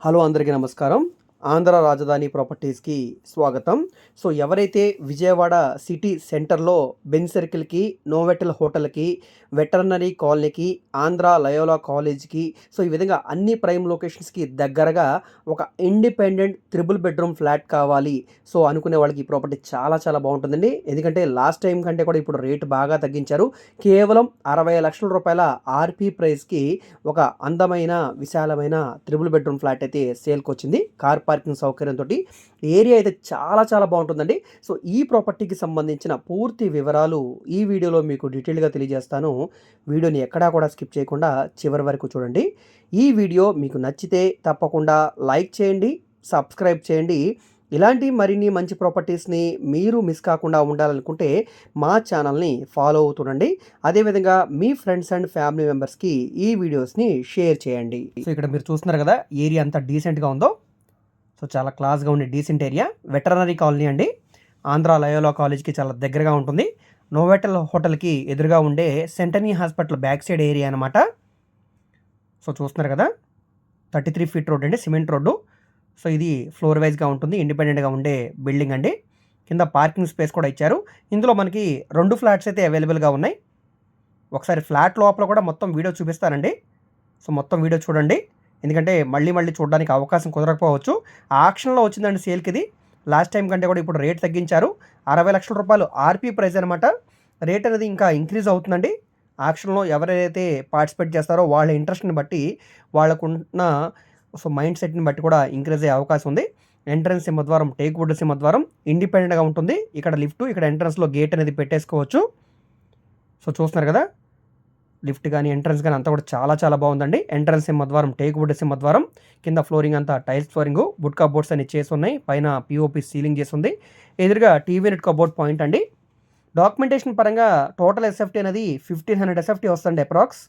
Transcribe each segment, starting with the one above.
Hello అందరికీ నమస్కారం. ఆంధ్ర రాజధాని ప్రాపర్టీస్కి స్వాగతం. సో ఎవరైతే విజయవాడ సిటీ సెంటర్లో బెన్ సర్కిల్కి నోవెటల్ హోటల్కి వెటర్నరీ కాలనీకి ఆంధ్ర లయోలా కాలేజ్కి సో ఈ విధంగా అన్ని ప్రైమ్ లొకేషన్స్కి దగ్గరగా ఒక ఇండిపెండెంట్ త్రిబుల్ బెడ్రూమ్ ఫ్లాట్ కావాలి. సో అనుకునే వాళ్ళకి ఈ ప్రాపర్టీ చాలా చాలా బాగుంటుందండి. ఎందుకంటే లాస్ట్ టైం కంటే కూడా ఇప్పుడు రేటు బాగా తగ్గించారు. కేవలం అరవై లక్షల రూపాయల ఆర్పీ ప్రైస్కి ఒక అందమైన విశాలమైన త్రిబుల్ బెడ్రూమ్ ఫ్లాట్ అయితే సేల్కి వచ్చింది కార్ పార్కింగ్ సౌకర్యంతో ఏరియా అయితే చాలా చాలా బాగుంటుందండి. సో ఈ ప్రాపర్టీకి సంబంధించిన పూర్తి వివరాలు ఈ వీడియోలో మీకు డీటెయిల్గా తెలియజేస్తాను. వీడియోని ఎక్కడా కూడా స్కిప్ చేయకుండా చివరి వరకు చూడండి. ఈ వీడియో మీకు నచ్చితే తప్పకుండా లైక్ చేయండి సబ్స్క్రైబ్ చేయండి. ఇలాంటి మరిన్ని మంచి ప్రాపర్టీస్ని మీరు మిస్ కాకుండా ఉండాలనుకుంటే మా ఛానల్ని ఫాలో అవుతుండండి అదేవిధంగా మీ ఫ్రెండ్స్ అండ్ ఫ్యామిలీ మెంబర్స్కి ఈ వీడియోస్ని షేర్ చేయండి. సో ఇక్కడ మీరు చూస్తున్నారు కదా ఏరియా అంతా డీసెంట్గా ఉందో? సో చాలా క్లాస్గా ఉండే డీసెంట్ ఏరియా. వెటరనరీ కాలనీ అండి. ఆంధ్ర లయోలా కాలేజ్కి చాలా దగ్గరగా ఉంటుంది. నోవెటల్ హోటల్కి ఎదురుగా ఉండే సెంటనీ హాస్పిటల్ బ్యాక్ సైడ్ ఏరియా అనమాట సో చూస్తున్నారు కదా. థర్టీ త్రీ ఫీట్ రోడ్ అండి సిమెంట్ రోడ్డు. సో ఇది ఫ్లోర్ వైజ్గా ఉంటుంది ఇండిపెండెంట్గా ఉండే బిల్డింగ్ అండి. కింద పార్కింగ్ స్పేస్ కూడా ఇచ్చారు. ఇందులో మనకి రెండు ఫ్లాట్స్ అయితే అవైలబుల్గా ఉన్నాయి. ఒకసారి ఫ్లాట్ లోపల కూడా మొత్తం వీడియో చూపిస్తానండి. సో మొత్తం వీడియో చూడండి. ఎందుకంటే మళ్ళీ మళ్ళీ చూడడానికి అవకాశం కుదరకపోవచ్చు. ఆక్షన్లో వచ్చిందండి సేల్కి ఇది లాస్ట్ టైం కంటే కూడా ఇప్పుడు రేట్ తగ్గించారు. అరవై లక్షల రూపాయలు ఆర్పీ ప్రైస్ అనమాట రేట్ అనేది ఇంకా ఇంక్రీజ్ అవుతుందండి. ఆక్షన్లో ఎవరైతే పార్టిసిపేట్ చేస్తారో వాళ్ళ ఇంట్రెస్ట్ని బట్టి వాళ్ళకున్న సో మైండ్ సెట్ని బట్టి కూడా ఇంక్రీజ్ అయ్యే అవకాశం ఉంది. ఎంట్రన్స్ సింహద్వారం టేక్ వుడ్ సింహద్వారం ఇండిపెండెంట్గా ఉంటుంది. ఇక్కడ లిఫ్ట్ ఇక్కడ ఎంట్రన్స్లో గేట్ అనేది పెట్టేసుకోవచ్చు. సో చూస్తున్నారు కదా? లిఫ్ట్ కానీ ఎంట్రన్స్ కానీ అంతా కూడా చాలా చాలా బాగుందండి. ఎంట్రన్స్ సింహద్వారం టేక్ వుడ్ సింహద్వారం కింద ఫ్లోరింగ్ అంతా టైల్స్ ఫ్లోరింగ్ బుడ్ కబోర్డ్స్ అని చేసి ఉన్నాయి పైన పిఓపి సీలింగ్ చేసి ఉంది ఎదురుగా టీవీ నెట్ కబోర్డ్ పాయింట్ అండి. డాక్యుమెంటేషన్ పరంగా టోటల్ ఎస్ఎఫ్టీ అనేది ఫిఫ్టీన్ హండ్రెడ్ ఎస్ఎఫ్టీ వస్తుంది అప్రాక్స్.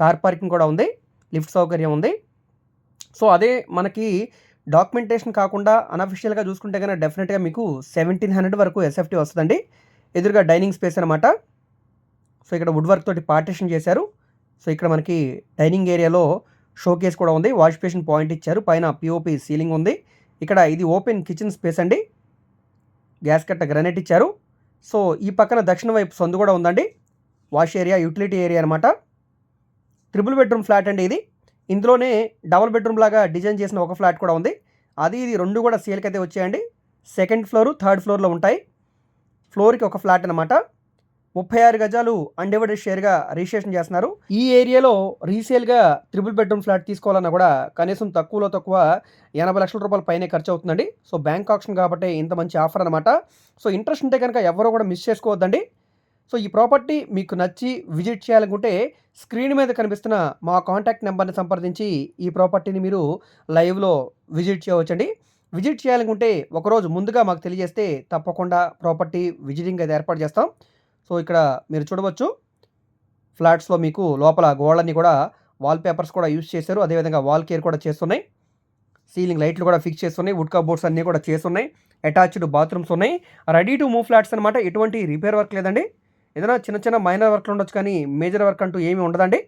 కార్ పార్కింగ్ కూడా ఉంది. లిఫ్ట్ సౌకర్యం ఉంది. సో అదే మనకి డాక్యుమెంటేషన్ కాకుండా అనఫిషియల్గా చూసుకుంటే కనుక డెఫినెట్గా మీకు సెవెంటీన్ హండ్రెడ్ వరకు ఎస్ఎఫ్టీ వస్తుందండి. ఎదురుగా డైనింగ్ స్పేస్ అనమాట సో ఇక్కడ వుడ్ వర్క్ తోటి పార్టీషన్ చేశారు. సో ఇక్కడ మనకి డైనింగ్ ఏరియాలో షో కేస్ కూడా ఉంది. వాష్ బేసిన్ పాయింట్ ఇచ్చారు. పైన పిఓపి సీలింగ్ ఉంది. ఇక్కడ ఇది ఓపెన్ కిచెన్ స్పేస్ అండి. గ్యాస్ కట్ట గ్రానైట్ ఇచ్చారు. సో ఈ పక్కన దక్షిణ వైపు సందు కూడా ఉందండి. వాష్ ఏరియా యూటిలిటీ ఏరియా అనమాట ట్రిపుల్ బెడ్రూమ్ ఫ్లాట్ అండి ఇది. ఇందులోనే డబుల్ బెడ్రూమ్ లాగా డిజైన్ చేసిన ఒక ఫ్లాట్ కూడా ఉంది. అది ఇది రెండు కూడా సేల్కి అయితే వచ్చాయండి. సెకండ్ ఫ్లోర్ థర్డ్ ఫ్లోర్లో ఉంటాయి. ఫ్లోర్కి ఒక ఫ్లాట్ అనమాట ముప్పై ఆరు గజాలు అన్డివైడెడ్ షేర్గా రిజిస్ట్రేషన్ చేస్తున్నారు. ఈ ఏరియాలో రీసేల్గా త్రిబుల్ బెడ్రూమ్ ఫ్లాట్ తీసుకోవాలన్నా కూడా కనీసం తక్కువలో తక్కువ ఎనభై లక్షల రూపాయల పైనే ఖర్చు అవుతుందండి. సో బ్యాంక్ ఆప్షన్ కాబట్టి ఇంత మంచి ఆఫర్ అనమాట సో ఇంట్రెస్ట్ ఉంటే కనుక ఎవరో కూడా మిస్ చేసుకోవద్దండి. సో ఈ ప్రాపర్టీ మీకు నచ్చి విజిట్ చేయాలనుకుంటే స్క్రీన్ మీద కనిపిస్తున్న మా కాంటాక్ట్ నెంబర్ని సంప్రదించి ఈ ప్రాపర్టీని మీరు లైవ్లో విజిట్ చేయవచ్చండి. విజిట్ చేయాలనుకుంటే ఒకరోజు ముందుగా మాకు తెలియజేస్తే తప్పకుండా ప్రాపర్టీ విజిటింగ్ అది ఏర్పాటు చేస్తాం. సో ఇక్కడ మీరు చూడవచ్చు ఫ్లాట్స్లో మీకు లోపల గోడలన్నీ కూడా వాల్ పేపర్స్ కూడా యూస్ చేశారు. అదేవిధంగా వాల్ కేర్ కూడా చేస్తున్నాయి. సీలింగ్ లైట్లు కూడా ఫిక్స్ చేస్తున్నాయి. వుడ్ కబోర్డ్స్ అన్నీ కూడా చేస్తున్నాయి. అటాచ్డ్ బాత్రూమ్స్ ఉన్నాయి. రెడీ టు మూవ్ ఫ్లాట్స్ అనమాట ఎటువంటి రిపేర్ వర్క్ లేదండి. ఏదైనా చిన్న చిన్న మైనర్ వర్క్లు ఉండొచ్చు కానీ మేజర్ వర్క్ అంటూ ఏమీ ఉండదండి.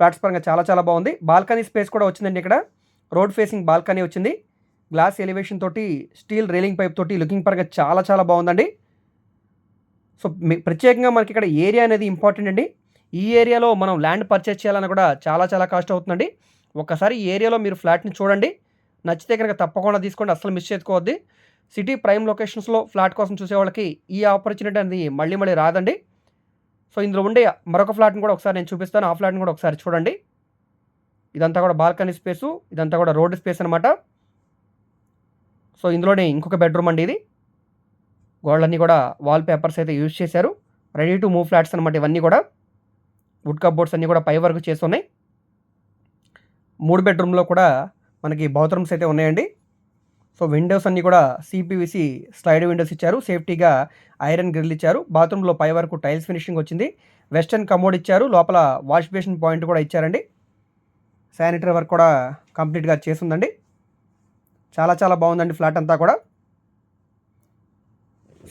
ఫ్లాట్స్ పరంగా చాలా చాలా బాగుంది. బాల్కనీ స్పేస్ కూడా వచ్చిందండి ఇక్కడ. రోడ్ ఫేసింగ్ బాల్కనీ వచ్చింది. గ్లాస్ ఎలివేషన్ తోటి స్టీల్ రైలింగ్ పైప్ తోటి లుకింగ్ పరంగా చాలా చాలా బాగుందండి. సో ప్రత్యేకంగా మనకి ఇక్కడ ఏరియా అనేది ఇంపార్టెంట్ అండి. ఈ ఏరియాలో మనం ల్యాండ్ పర్చేస్ చేయాలన్నా కూడా చాలా చాలా కాస్ట్ అవుతుందండి. ఒకసారి ఈ ఏరియాలో మీరు ఫ్లాట్ని చూడండి. నచ్చితే కనుక తప్పకుండా తీసుకోండి. అసలు మిస్ చేసుకోవద్ది. సిటీ ప్రైమ్ లొకేషన్స్లో ఫ్లాట్ కోసం చూసే వాళ్ళకి ఈ ఆపర్చునిటీ అనేది మళ్ళీ మళ్ళీ రాదండి. సో ఇందులో ఉండే మరొక ఫ్లాట్ని కూడా ఒకసారి నేను చూపిస్తాను. ఆ ఫ్లాట్ని కూడా ఒకసారి చూడండి. ఇదంతా కూడా బాల్కనీ స్పేసు. ఇదంతా కూడా రోడ్ స్పేస్ అనమాట సో ఇందులోనే ఇంకొక బెడ్రూమ్ అండి ఇది. గోడలన్నీ కూడా వాల్ పేపర్స్ అయితే యూజ్ చేశారు. రెడీ టు మూవ్ ఫ్లాట్స్ అనమాట ఇవన్నీ కూడా. వుడ్ కప్బోర్డ్స్ అన్నీ కూడా పై వరకు చేస్తున్నాయి. మూడు బెడ్రూమ్లో కూడా మనకి బాత్రూమ్స్ అయితే ఉన్నాయండి. సో విండోస్ అన్నీ కూడా సిపివిసి స్లైడ్ విండోస్ ఇచ్చారు. సేఫ్టీగా ఐరన్ గ్రిల్ ఇచ్చారు. బాత్రూంలో పై వరకు టైల్స్ ఫినిషింగ్ వచ్చింది. వెస్టర్న్ కమోడ్ ఇచ్చారు. లోపల వాష్ బేసిన్ పాయింట్ కూడా ఇచ్చారండి. శానిటరీ వర్క్ కూడా కంప్లీట్గా చేసిందండి చాలా చాలా బాగుందండి ఫ్లాట్ అంతా కూడా.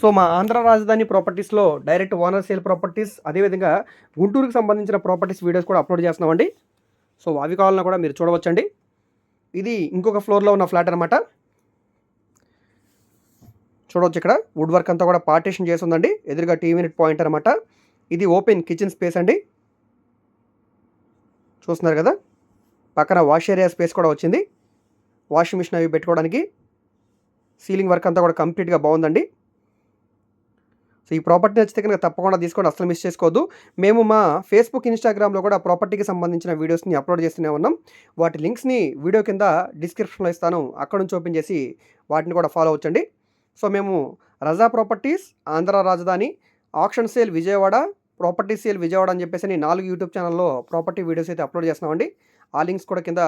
సో మా ఆంధ్ర రాజధాని ప్రాపర్టీస్లో డైరెక్ట్ ఓనర్ సేల్ ప్రాపర్టీస్ అదేవిధంగా గుంటూరుకు సంబంధించిన ప్రాపర్టీస్ వీడియోస్ కూడా అప్లోడ్ చేస్తున్నామండి. సో అవి కావాలన్నా కూడా మీరు చూడవచ్చండి. ఇది ఇంకొక ఫ్లోర్లో ఉన్న ఫ్లాట్ అనమాట చూడవచ్చు ఇక్కడ. వుడ్ వర్క్ అంతా కూడా పార్టీషన్ చేసి ఉందండి. ఎదురుగా టీ యూనిట్ పాయింట్ అనమాట ఇది ఓపెన్ కిచెన్ స్పేస్ అండి. చూస్తున్నారు కదా? పక్కన వాష్ ఏరియా స్పేస్ కూడా వచ్చింది. వాషింగ్ మిషన్ అవి పెట్టుకోవడానికి. సీలింగ్ వర్క్ అంతా కూడా కంప్లీట్గా బాగుందండి. సో ఈ ప్రాపర్టీ నచ్చితే కనుక తప్పకుండా తీసుకోండి అసలు మిస్ చేసుకోవద్దు. మేము మా ఫేస్బుక్ ఇన్స్టాగ్రామ్లో కూడా ప్రాపర్టీకి సంబంధించిన వీడియోస్ని అప్లోడ్ చేస్తూనే ఉన్నాం. వాటి లింక్స్ని వీడియో కింద డిస్క్రిప్షన్లో ఇస్తాను. అక్కడ నుంచి ఓపెన్ చేసి వాటిని కూడా ఫాలో అవ్వచ్చండి. సో మేము Raza properties Andhra Rajadhani auction sale Vijayawada property sale Vijayawada అని చెప్పేసి నాలుగు యూట్యూబ్ ఛానల్లో ప్రాపర్టీ వీడియోస్ అయితే అప్లోడ్ చేస్తున్నామండి. ఆ లింక్స్ కూడా కింద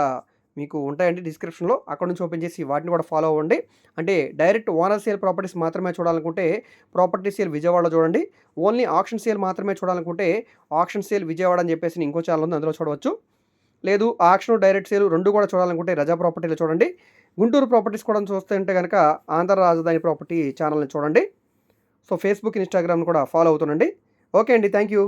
మీకు ఉంటాయండి డిస్క్రిప్షన్లో. అక్కడ నుంచి ఓపెన్ చేసి వాటిని కూడా ఫాలో అవ్వండి. అంటే డైరెక్ట్ ఓనర్ సేల్ ప్రాపర్టీస్ మాత్రమే చూడాలనుకుంటే ప్రాపర్టీ సేల్ విజయవాడలో చూడండి. ఓన్లీ ఆక్షన్ సేల్ మాత్రమే చూడాలనుకుంటే ఆక్షన్ సేల్ విజయవాడ అని చెప్పేసి ఇంకో ఛానల్ ఉంది అందులో చూడవచ్చు. లేదు ఆక్షన్ డైరెక్ట్ సేల్ రెండు కూడా చూడాలనుకుంటే రజా ప్రాపర్టీలో చూడండి. గుంటూరు ప్రాపర్టీస్ కూడా చూస్తుంటే కనుక ఆంధ్ర రాజధాని ప్రాపర్టీ ఛానల్ని చూడండి. సో ఫేస్బుక్ ఇన్స్టాగ్రామ్ కూడా ఫాలో అవుతుండండి. ఓకే అండి థ్యాంక్ యూ